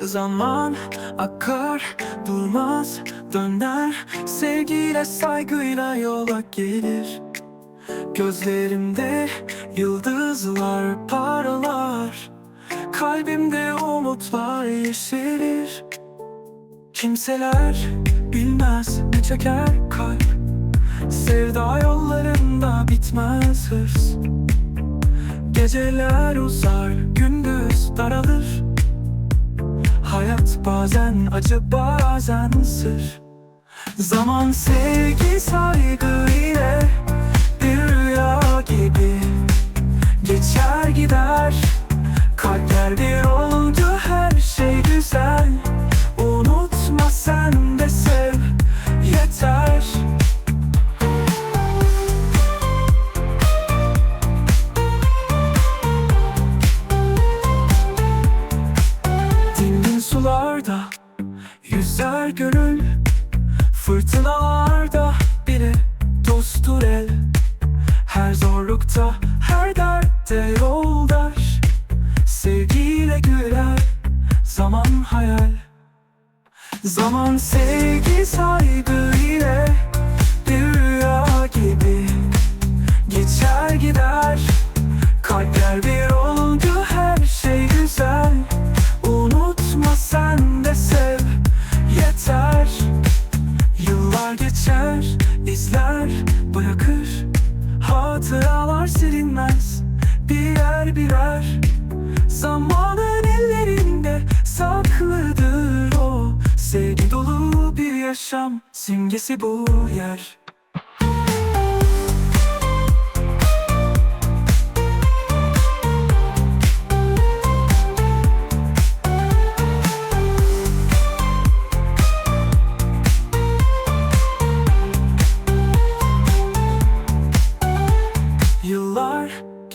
Zaman akar durmaz döner. Sevgiyle saygıyla yola gelir. Gözlerimde yıldızlar parlar. Kalbimde umutlar yeşerir. Kimseler bilmez ne çeker kalp. Sevda yollarında bitmez hırs. Geceler uzar, gündüz daralır Bazen acı bazen sır. Zaman sevgi saygı ile bir rüya gibi Geçer gider. Kalpler bir oldu her şey güzel gönül Fırtınalarda bile dosttur el. Her zorlukta her dertte yoldaş. Sevgiyle güler zaman hayal. Zaman sevgi saygı izler bırakır Hatıralar silinmez. Birer birer Zamanın ellerinde saklıdır o. Sevgi dolu bir yaşam simgesi bu yer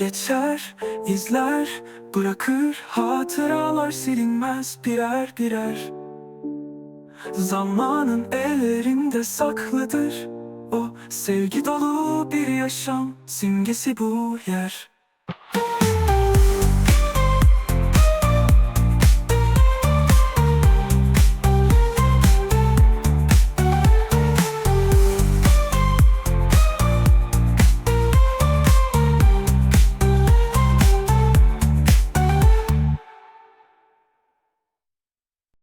geçer, izler bırakır Hatıralar silinmez birer birer. Zamanın ellerinde saklıdır O sevgi dolu bir yaşam simgesi bu yer